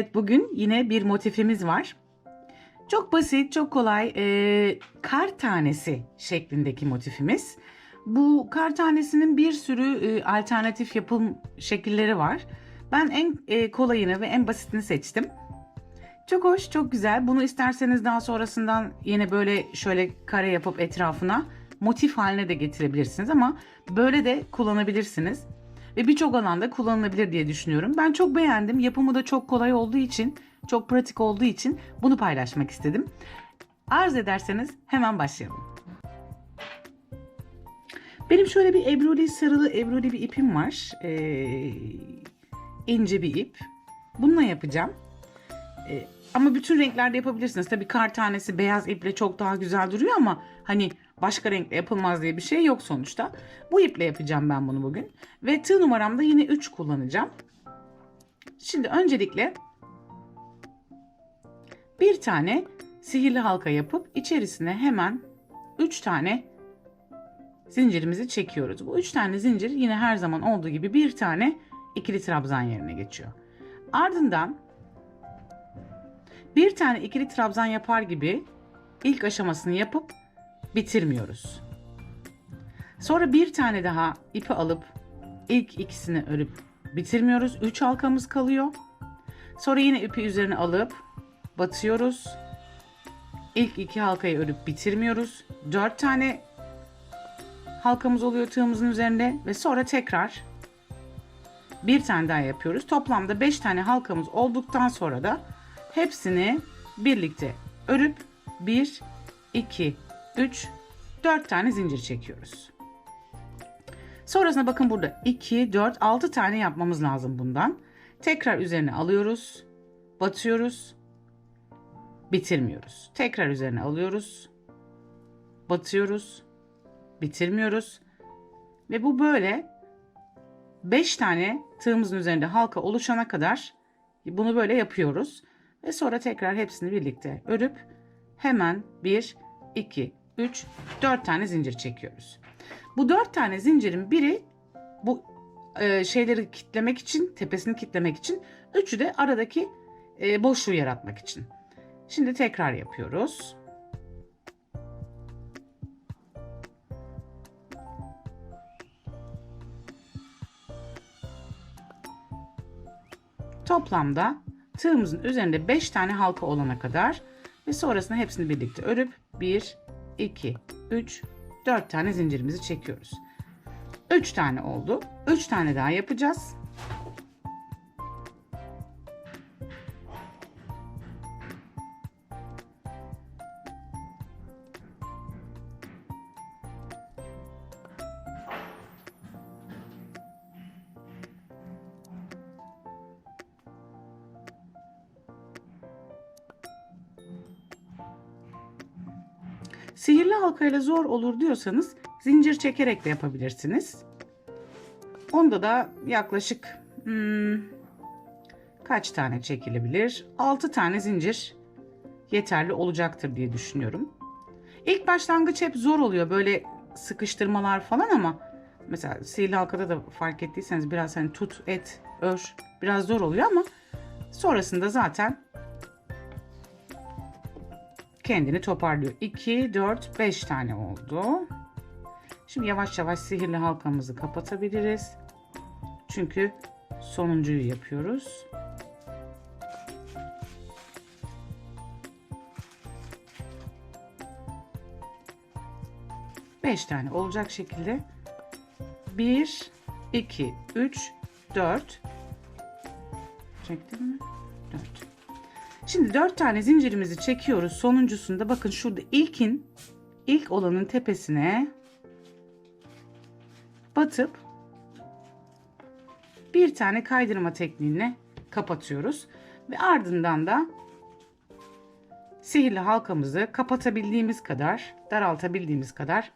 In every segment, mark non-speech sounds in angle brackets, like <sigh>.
Evet bugün yine bir motifimiz var. Çok basit, çok kolay ee, kar tanesi şeklindeki motifimiz. Bu kar tanesinin bir sürü e, alternatif yapım şekilleri var. Ben en e, kolayını ve en basitini seçtim. Çok hoş, çok güzel. Bunu isterseniz daha sonrasından yine böyle şöyle kare yapıp etrafına motif haline de getirebilirsiniz ama böyle de kullanabilirsiniz. Ve birçok alanda kullanılabilir diye düşünüyorum. Ben çok beğendim. Yapımı da çok kolay olduğu için, çok pratik olduğu için bunu paylaşmak istedim. Arz ederseniz hemen başlayalım. Benim şöyle bir ebruli sarılı ebruli bir ipim var. Ee, ince bir ip. Bununla yapacağım. Ee, ama bütün renklerde yapabilirsiniz. Tabii kar tanesi beyaz iple çok daha güzel duruyor ama hani başka renkle yapılmaz diye bir şey yok sonuçta. Bu iple yapacağım ben bunu bugün. Ve tığ numaramda yine 3 kullanacağım. Şimdi öncelikle bir tane sihirli halka yapıp içerisine hemen 3 tane zincirimizi çekiyoruz. Bu 3 tane zincir yine her zaman olduğu gibi bir tane ikili trabzan yerine geçiyor. Ardından bir tane ikili trabzan yapar gibi ilk aşamasını yapıp bitirmiyoruz. Sonra bir tane daha ipi alıp ilk ikisini örüp bitirmiyoruz. 3 halkamız kalıyor. Sonra yine ipi üzerine alıp batıyoruz. İlk iki halkayı örüp bitirmiyoruz. 4 tane halkamız oluyor tığımızın üzerinde ve sonra tekrar bir tane daha yapıyoruz. Toplamda 5 tane halkamız olduktan sonra da hepsini birlikte örüp 1 2 3 4 tane zincir çekiyoruz. Sonrasında bakın burada 2 4 6 tane yapmamız lazım bundan. Tekrar üzerine alıyoruz. Batıyoruz. Bitirmiyoruz. Tekrar üzerine alıyoruz. Batıyoruz. Bitirmiyoruz. Ve bu böyle 5 tane tığımızın üzerinde halka oluşana kadar bunu böyle yapıyoruz. Ve sonra tekrar hepsini birlikte örüp hemen 1, 2, 3, 4 tane zincir çekiyoruz. Bu 4 tane zincirin biri bu e, şeyleri kitlemek için, tepesini kitlemek için, üçü de aradaki e, boşluğu yaratmak için. Şimdi tekrar yapıyoruz. Toplamda tığımızın üzerinde 5 tane halka olana kadar ve sonrasında hepsini birlikte örüp 1, 2, 3, 4 tane zincirimizi çekiyoruz. 3 tane oldu. 3 tane daha yapacağız. Sihirli halkayla zor olur diyorsanız zincir çekerek de yapabilirsiniz. Onda da yaklaşık hmm, kaç tane çekilebilir? 6 tane zincir yeterli olacaktır diye düşünüyorum. İlk başlangıç hep zor oluyor böyle sıkıştırmalar falan ama mesela sihirli halkada da fark ettiyseniz biraz hani tut et ör biraz zor oluyor ama sonrasında zaten kendini toparlıyor. 2, 4, 5 tane oldu. Şimdi yavaş yavaş sihirli halkamızı kapatabiliriz. Çünkü sonuncuyu yapıyoruz. Beş tane olacak şekilde. Bir, iki, üç, dört. Çektim mi? Dört. Şimdi dört tane zincirimizi çekiyoruz. Sonuncusunda bakın şurada ilkin ilk olanın tepesine batıp bir tane kaydırma tekniğine kapatıyoruz ve ardından da sihirli halkamızı kapatabildiğimiz kadar, daraltabildiğimiz kadar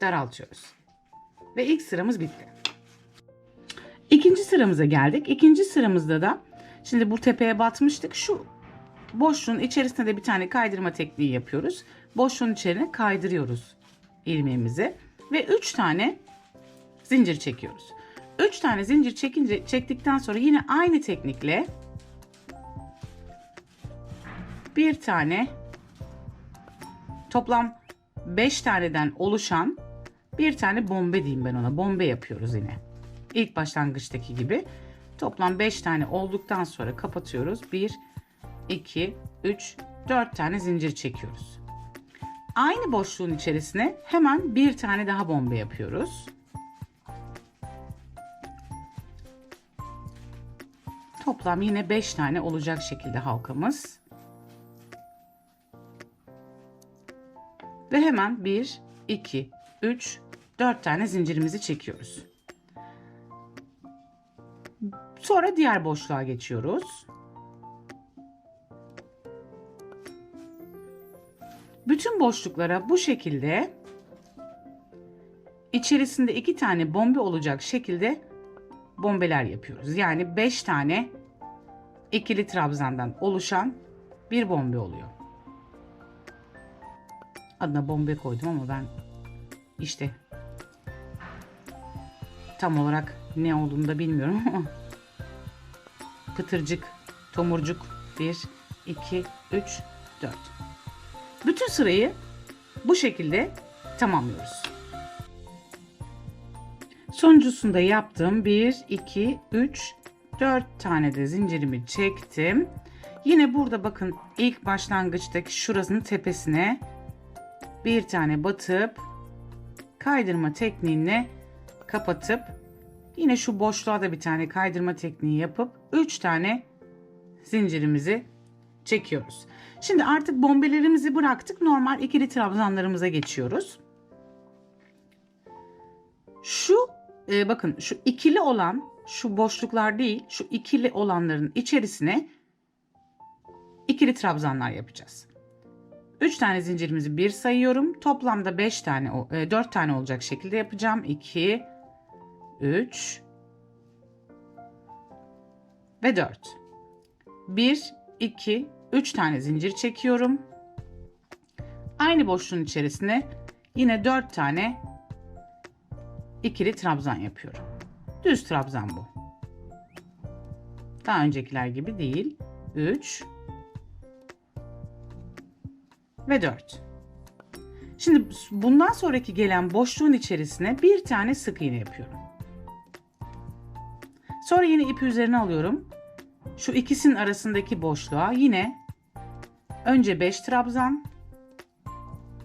daraltıyoruz. Ve ilk sıramız bitti. İkinci sıramıza geldik. İkinci sıramızda da Şimdi bu tepeye batmıştık. Şu boşluğun içerisinde de bir tane kaydırma tekniği yapıyoruz. Boşluğun içerine kaydırıyoruz ilmeğimizi ve 3 tane zincir çekiyoruz. 3 tane zincir çekince çektikten sonra yine aynı teknikle bir tane toplam 5 taneden oluşan bir tane bombe diyeyim ben ona. Bombe yapıyoruz yine. İlk başlangıçtaki gibi. Toplam 5 tane olduktan sonra kapatıyoruz. 1, 2, 3, 4 tane zincir çekiyoruz. Aynı boşluğun içerisine hemen bir tane daha bombe yapıyoruz. Toplam yine 5 tane olacak şekilde halkamız. Ve hemen 1, 2, 3, 4 tane zincirimizi çekiyoruz. Sonra diğer boşluğa geçiyoruz. Bütün boşluklara bu şekilde içerisinde iki tane bombe olacak şekilde bombeler yapıyoruz. Yani 5 tane ikili trabzandan oluşan bir bombe oluyor. Adına bombe koydum ama ben işte tam olarak ne olduğunu da bilmiyorum <laughs> ama pıtırcık, tomurcuk 1, 2, 3, 4. Bütün sırayı bu şekilde tamamlıyoruz. Sonuncusunda yaptım. 1, 2, 3, 4 tane de zincirimi çektim. Yine burada bakın ilk başlangıçtaki şurasının tepesine bir tane batıp kaydırma tekniğine kapatıp yine şu boşluğa da bir tane kaydırma tekniği yapıp 3 tane zincirimizi çekiyoruz. Şimdi artık bombelerimizi bıraktık. Normal ikili trabzanlarımıza geçiyoruz. Şu e, bakın şu ikili olan şu boşluklar değil şu ikili olanların içerisine ikili trabzanlar yapacağız. 3 tane zincirimizi bir sayıyorum. Toplamda 5 tane, 4 tane olacak şekilde yapacağım. 2, 3 ve 4. 1, 2, 3 tane zincir çekiyorum. Aynı boşluğun içerisine yine 4 tane ikili trabzan yapıyorum. Düz trabzan bu. Daha öncekiler gibi değil. 3 ve 4. Şimdi bundan sonraki gelen boşluğun içerisine bir tane sık iğne yapıyorum. Sonra yine ipi üzerine alıyorum. Şu ikisinin arasındaki boşluğa yine önce 5 trabzan,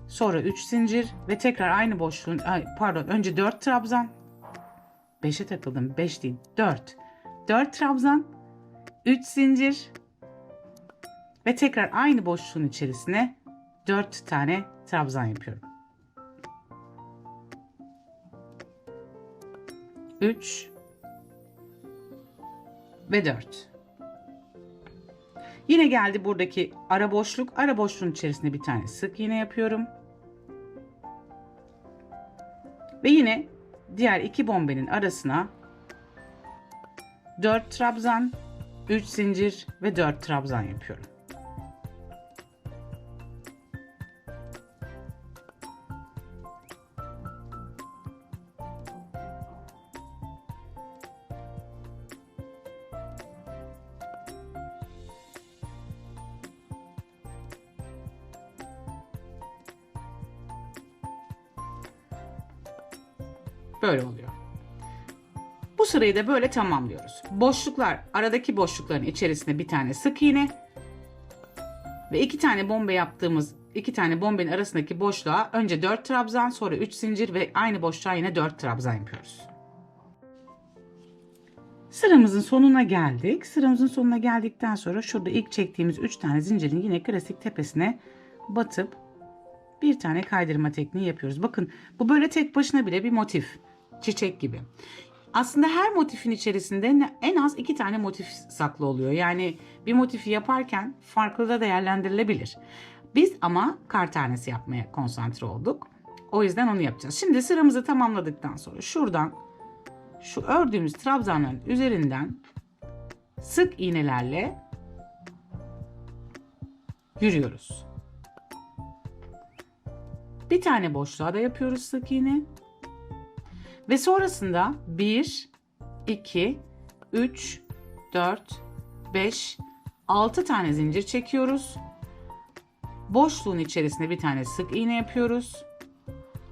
sonra 3 zincir ve tekrar aynı boşluğun pardon önce 4 trabzan. 5'e takıldım. 5 değil 4. 4 trabzan, 3 zincir ve tekrar aynı boşluğun içerisine 4 tane trabzan yapıyorum. 3 ve 4. Yine geldi buradaki ara boşluk. Ara boşluğun içerisinde bir tane sık iğne yapıyorum. Ve yine diğer iki bombenin arasına 4 trabzan, 3 zincir ve 4 trabzan yapıyorum. Böyle oluyor. Bu sırayı da böyle tamamlıyoruz. Boşluklar, aradaki boşlukların içerisinde bir tane sık iğne ve iki tane bombe yaptığımız iki tane bombenin arasındaki boşluğa önce 4 trabzan sonra 3 zincir ve aynı boşluğa yine 4 trabzan yapıyoruz. Sıramızın sonuna geldik. Sıramızın sonuna geldikten sonra şurada ilk çektiğimiz 3 tane zincirin yine klasik tepesine batıp bir tane kaydırma tekniği yapıyoruz. Bakın bu böyle tek başına bile bir motif. Çiçek gibi. Aslında her motifin içerisinde en az iki tane motif saklı oluyor. Yani bir motifi yaparken farklı da değerlendirilebilir. Biz ama kar tanesi yapmaya konsantre olduk. O yüzden onu yapacağız. Şimdi sıramızı tamamladıktan sonra şuradan şu ördüğümüz trabzanların üzerinden sık iğnelerle yürüyoruz. Bir tane boşluğa da yapıyoruz sık iğne. Ve sonrasında 1, 2, 3, 4, 5, 6 tane zincir çekiyoruz. Boşluğun içerisine bir tane sık iğne yapıyoruz.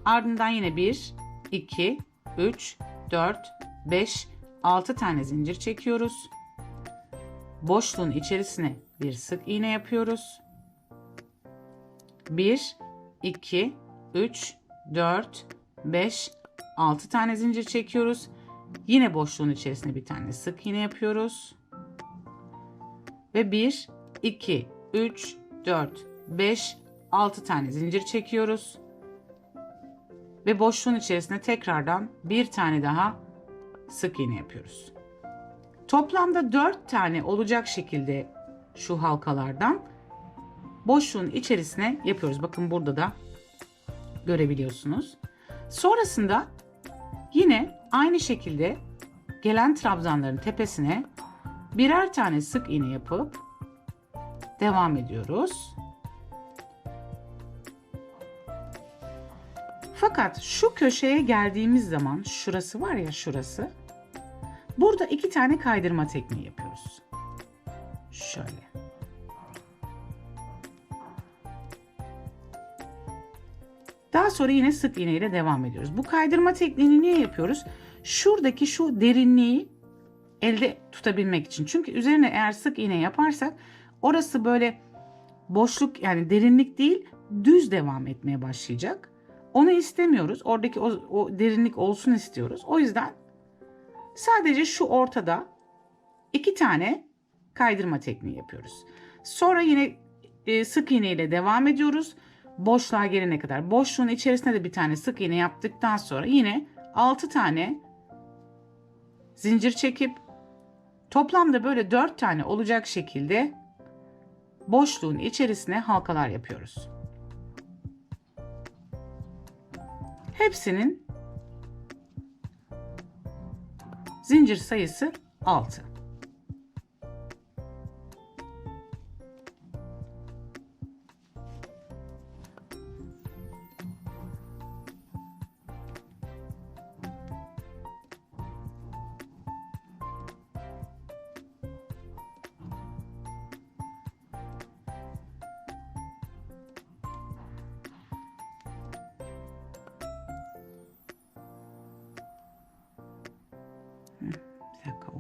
Ardından yine 1, 2, 3, 4, 5, 6 tane zincir çekiyoruz. Boşluğun içerisine bir sık iğne yapıyoruz. 1, 2, 3, 4, 5, 6 tane zincir çekiyoruz. Yine boşluğun içerisine bir tane sık iğne yapıyoruz. Ve 1, 2, 3, 4, 5, 6 tane zincir çekiyoruz. Ve boşluğun içerisine tekrardan bir tane daha sık iğne yapıyoruz. Toplamda 4 tane olacak şekilde şu halkalardan boşluğun içerisine yapıyoruz. Bakın burada da görebiliyorsunuz. Sonrasında yine aynı şekilde gelen trabzanların tepesine birer tane sık iğne yapıp devam ediyoruz. Fakat şu köşeye geldiğimiz zaman şurası var ya şurası. Burada iki tane kaydırma tekniği yapıyoruz. Şöyle. Daha sonra yine sık iğne ile devam ediyoruz. Bu kaydırma tekniğini niye yapıyoruz? Şuradaki şu derinliği elde tutabilmek için. Çünkü üzerine eğer sık iğne yaparsak orası böyle boşluk yani derinlik değil düz devam etmeye başlayacak. Onu istemiyoruz. Oradaki o, o derinlik olsun istiyoruz. O yüzden sadece şu ortada iki tane kaydırma tekniği yapıyoruz. Sonra yine e, sık iğne ile devam ediyoruz. Boşluğa gelene kadar. Boşluğun içerisine de bir tane sık iğne yaptıktan sonra yine 6 tane zincir çekip toplamda böyle 4 tane olacak şekilde boşluğun içerisine halkalar yapıyoruz. Hepsinin zincir sayısı 6.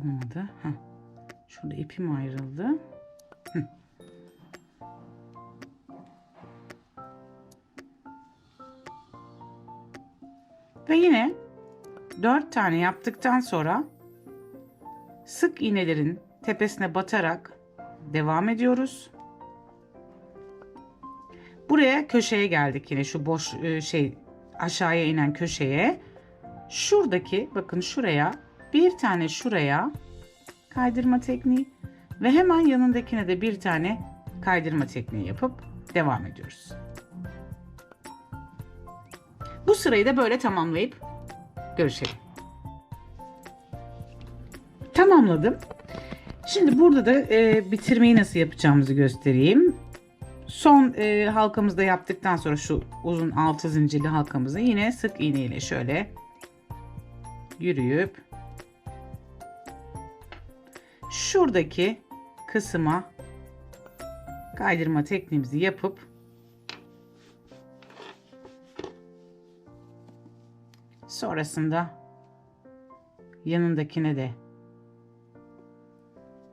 olmadı. Heh. Şurada ipim ayrıldı. Ve yine 4 tane yaptıktan sonra sık iğnelerin tepesine batarak devam ediyoruz. Buraya köşeye geldik yine şu boş e, şey aşağıya inen köşeye. Şuradaki bakın şuraya bir tane şuraya kaydırma tekniği ve hemen yanındakine de bir tane kaydırma tekniği yapıp devam ediyoruz. Bu sırayı da böyle tamamlayıp görüşelim. Tamamladım. Şimdi burada da e, bitirmeyi nasıl yapacağımızı göstereyim. Son e, halkamızda yaptıktan sonra şu uzun altı zincirli halkamızı yine sık iğne ile şöyle yürüyüp şuradaki kısma kaydırma tekniğimizi yapıp sonrasında yanındakine de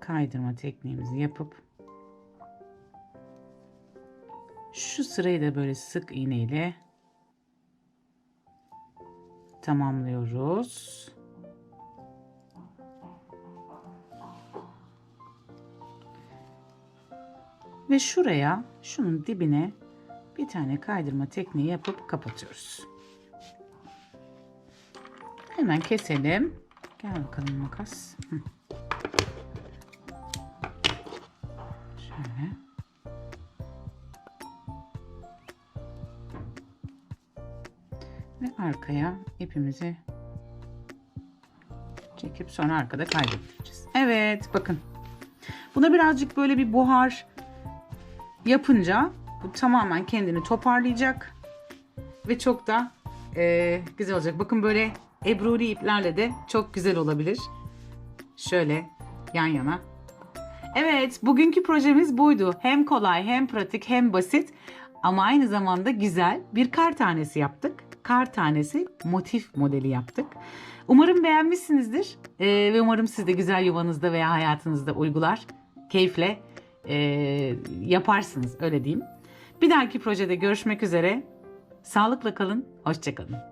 kaydırma tekniğimizi yapıp şu sırayı da böyle sık iğne ile tamamlıyoruz. Ve şuraya şunun dibine bir tane kaydırma tekniği yapıp kapatıyoruz. Hemen keselim. Gel bakalım makas. Şöyle. Ve arkaya ipimizi çekip sonra arkada kaydettireceğiz. Evet bakın. Buna birazcık böyle bir buhar yapınca bu tamamen kendini toparlayacak ve çok da e, güzel olacak. Bakın böyle ebruli iplerle de çok güzel olabilir. şöyle yan yana. Evet, bugünkü projemiz buydu. Hem kolay, hem pratik, hem basit ama aynı zamanda güzel bir kar tanesi yaptık. Kar tanesi motif modeli yaptık. Umarım beğenmişsinizdir Ee, ve umarım siz de güzel yuvanızda veya hayatınızda uygular, keyifle ee, yaparsınız öyle diyeyim. Bir dahaki projede görüşmek üzere. Sağlıkla kalın, hoşçakalın.